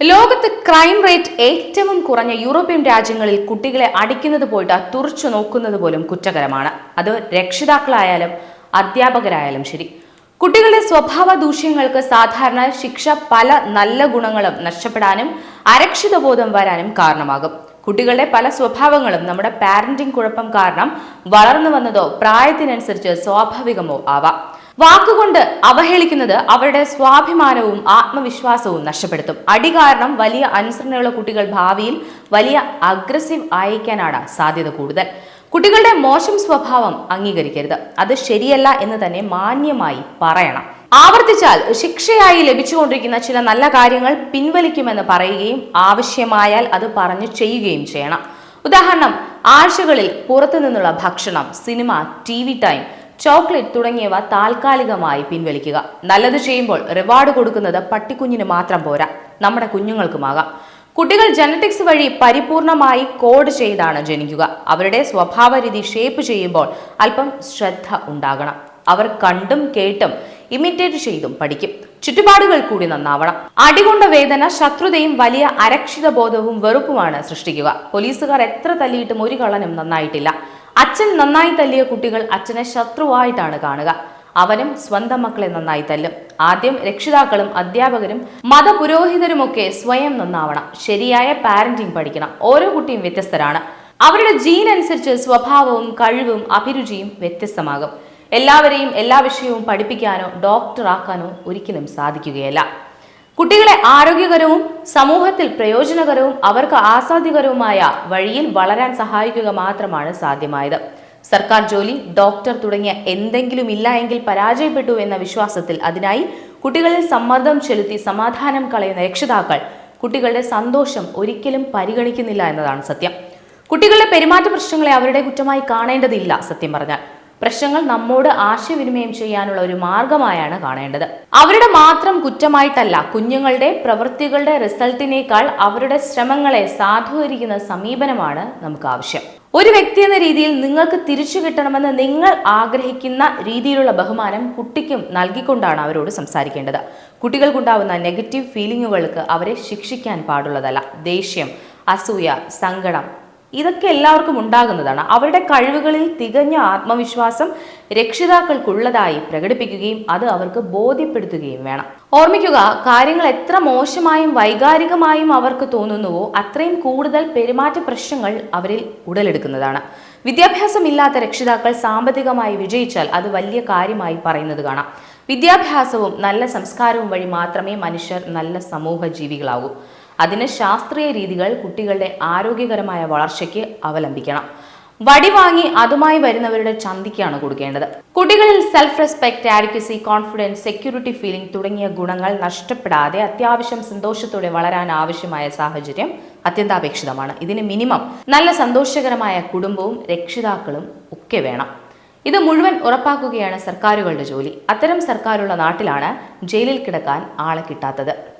ലോകത്ത് crime rate ഏറ്റവും കുറഞ്ഞ യൂറോപ്യൻ രാജ്യങ്ങളിൽ കുട്ടികളെ അടിക്കുന്നത് പോയിട്ട് തുറച്ചു നോക്കുന്നത് പോലും കുറ്റകരമാണ്. അത് രക്ഷിതാക്കളായാലും അധ്യാപകരായാലും ശരി. കുട്ടികളുടെ സ്വഭാവ ദൂഷ്യങ്ങൾക്ക് സാധാരണ ശിക്ഷ പല നല്ല ഗുണങ്ങളും നഷ്ടപ്പെടാനും അരക്ഷിതബോധം വരാനും കാരണമാകും. കുട്ടികളുടെ പല സ്വഭാവങ്ങളും നമ്മുടെ പാരന്റിംഗ് കുഴപ്പം കാരണം വളർന്നു വന്നതോ പ്രായത്തിനനുസരിച്ച് സ്വാഭാവികമോ ആവാം. വാക്കുകൊണ്ട് അവഹേളിക്കുന്നത് അവരുടെ സ്വാഭിമാനവും ആത്മവിശ്വാസവും നഷ്ടപ്പെടുത്തും. അടി കാരണം വലിയ അനുസരണയുള്ള കുട്ടികൾ ഭാവിയിൽ വലിയ അഗ്രസീവ് ആയിരിക്കാനാണ് സാധ്യത കൂടുതൽ. കുട്ടികളുടെ മോശം സ്വഭാവം അംഗീകരിക്കരുത്. അത് ശരിയല്ല എന്ന് തന്നെ മാന്യമായി പറയണം. ആവർത്തിച്ചാൽ ശിക്ഷയായി ലഭിച്ചുകൊണ്ടിരിക്കുന്ന ചില നല്ല കാര്യങ്ങൾ പിൻവലിക്കുമെന്ന് പറയുകയും ആവശ്യമായാൽ അത് പറഞ്ഞു ചെയ്യുകയും ചെയ്യണം. ഉദാഹരണം ആഴ്ചകളിൽ പുറത്തു നിന്നുള്ള ഭക്ഷണം സിനിമ ടി ടൈം ചോക്ലേറ്റ് തുടങ്ങിയവ താൽക്കാലികമായി പിൻവലിക്കുക. നല്ലത് ചെയ്യുമ്പോൾ റിവാർഡ് കൊടുക്കുന്നത് പട്ടിക്കുഞ്ഞിന് മാത്രം പോരാ. നമ്മുടെ കുഞ്ഞുങ്ങൾക്കുമാകാം. കുട്ടികൾ ജനറ്റിക്സ് വഴി പരിപൂർണമായി കോഡ് ചെയ്താണ് ജനിക്കുക. അവരുടെ സ്വഭാവ രീതി ഷേപ്പ് ചെയ്യുമ്പോൾ അല്പം ശ്രദ്ധ ഉണ്ടാകണം. അവർ കണ്ടും കേട്ടും ഇമിറ്റേറ്റ് ചെയ്തും പഠിക്കും. ചുറ്റുപാടുകൾ കൂടി നന്നാവണം. അടികൊണ്ട വേദന ശത്രുതയും വലിയ അരക്ഷിത ബോധവും വെറുപ്പുമാണ് സൃഷ്ടിക്കുക. പോലീസുകാർ എത്ര തല്ലിയിട്ടും ഒരു കള്ളനും നന്നായിട്ടില്ല. അച്ഛൻ നന്നായി തല്ലിയ കുട്ടികൾ അച്ഛനെ ശത്രുവായിട്ടാണ് കാണുക. അവനും സ്വന്തം മക്കളെ നന്നായി തല്ലും. ആദ്യം രക്ഷിതാക്കളും അധ്യാപകരും മതപുരോഹിതരുമൊക്കെ സ്വയം നന്നാവണം. ശരിയായ പാരന്റിംഗ് പഠിക്കണം. ഓരോ കുട്ടിയും വ്യത്യസ്തരാണ്. അവരുടെ ജീൻ അനുസരിച്ച് സ്വഭാവവും കഴിവും അഭിരുചിയും വ്യത്യസ്തമാകും. എല്ലാവരെയും എല്ലാ വിഷയവും പഠിപ്പിക്കാനോ ഡോക്ടറാക്കാനോ ഒരിക്കലും സാധിക്കുകയല്ല. കുട്ടികളെ ആരോഗ്യകരവും സമൂഹത്തിൽ പ്രയോജനകരവും അവർക്ക് ആസ്വാദ്യകരവുമായ വഴിയിൽ വളരാൻ സഹായിക്കുക മാത്രമാണ് സാധ്യമായത്. സർക്കാർ ജോലി ഡോക്ടർ തുടങ്ങിയ എന്തെങ്കിലും ഇല്ല എങ്കിൽ പരാജയപ്പെട്ടു എന്ന വിശ്വാസത്തിൽ അതിനായി കുട്ടികളിൽ സമ്മർദ്ദം ചെലുത്തി സമാധാനം കളയുന്ന രക്ഷിതാക്കൾ കുട്ടികളുടെ സന്തോഷം ഒരിക്കലും പരിഗണിക്കുന്നില്ല എന്നതാണ് സത്യം. കുട്ടികളുടെ പെരുമാറ്റ പ്രശ്നങ്ങളെ അവരുടെ കുറ്റമായി കാണേണ്ടതില്ല സത്യം പറഞ്ഞാൽ. പ്രശ്നങ്ങൾ നമ്മോട് ആശയവിനിമയം ചെയ്യാനുള്ള ഒരു മാർഗമായാണ് കാണേണ്ടത്. അവരുടെ മാത്രം കുറ്റമായിട്ടല്ല കുഞ്ഞുങ്ങളുടെ പ്രവൃത്തികളുടെ റിസൾട്ടിനേക്കാൾ അവരുടെ ശ്രമങ്ങളെ സാധൂകരിക്കുന്ന സമീപനമാണ് നമുക്ക് ആവശ്യം. ഒരു വ്യക്തി എന്ന രീതിയിൽ നിങ്ങൾക്ക് തിരിച്ചു കിട്ടണമെന്ന് നിങ്ങൾ ആഗ്രഹിക്കുന്ന രീതിയിലുള്ള ബഹുമാനം കുട്ടിക്കും നൽകിക്കൊണ്ടാണ് അവരോട് സംസാരിക്കേണ്ടത്. കുട്ടികൾക്കുണ്ടാവുന്ന നെഗറ്റീവ് ഫീലിങ്ങുകൾക്ക് അവരെ ശിക്ഷിക്കാൻ പാടുള്ളതല്ല. ദേഷ്യം അസൂയ സങ്കടം ഇതൊക്കെ എല്ലാവർക്കും ഉണ്ടാകുന്നതാണ്. അവരുടെ കഴിവുകളിൽ തികഞ്ഞ ആത്മവിശ്വാസം രക്ഷിതാക്കൾക്കുള്ളതായി പ്രകടിപ്പിക്കുകയും അത് അവർക്ക് ബോധ്യപ്പെടുത്തുകയും വേണം. ഓർമ്മിക്കുക കാര്യങ്ങൾ എത്ര മോശമായും വൈകാരികമായും അവർക്ക് തോന്നുന്നുവോ അത്രയും കൂടുതൽ പെരുമാറ്റ പ്രശ്നങ്ങൾ അവരിൽ ഉടലെടുക്കുന്നതാണ്. വിദ്യാഭ്യാസമില്ലാത്ത രക്ഷിതാക്കൾ സാമ്പത്തികമായി വിജയിച്ചാൽ അത് വലിയ കാര്യമായി പറയുന്നത് കാണാം. വിദ്യാഭ്യാസവും നല്ല സംസ്കാരവും വഴി മാത്രമേ മനുഷ്യർ നല്ല സമൂഹ ജീവികളാകൂ അതിന് ശാസ്ത്രീയ രീതികൾ കുട്ടികളുടെ ആരോഗ്യകരമായ വളർച്ചയ്ക്ക് അവലംബിക്കണം. വടി വാങ്ങി അതുമായി വരുന്നവരുടെ ചന്തിക്കാണ് കൊടുക്കേണ്ടത്. കുട്ടികളിൽ self respect adequacy confidence security feeling തുടങ്ങിയ ഗുണങ്ങൾ നഷ്ടപ്പെടാതെ അത്യാവശ്യം സന്തോഷത്തോടെ വളരാൻ ആവശ്യമായ സാഹചര്യം അത്യന്താപേക്ഷിതമാണ്. ഇതിന് മിനിമം നല്ല സന്തോഷകരമായ കുടുംബവും രക്ഷിതാക്കളും ഒക്കെ വേണം. ഇത് മുഴുവൻ ഉറപ്പാക്കുകയാണ് സർക്കാരുകളുടെ ജോലി. അത്തരം സർക്കാരുള്ള നാട്ടിലാണ് ജയിലിൽ കിടക്കാൻ ആളെ കിട്ടാത്തത്.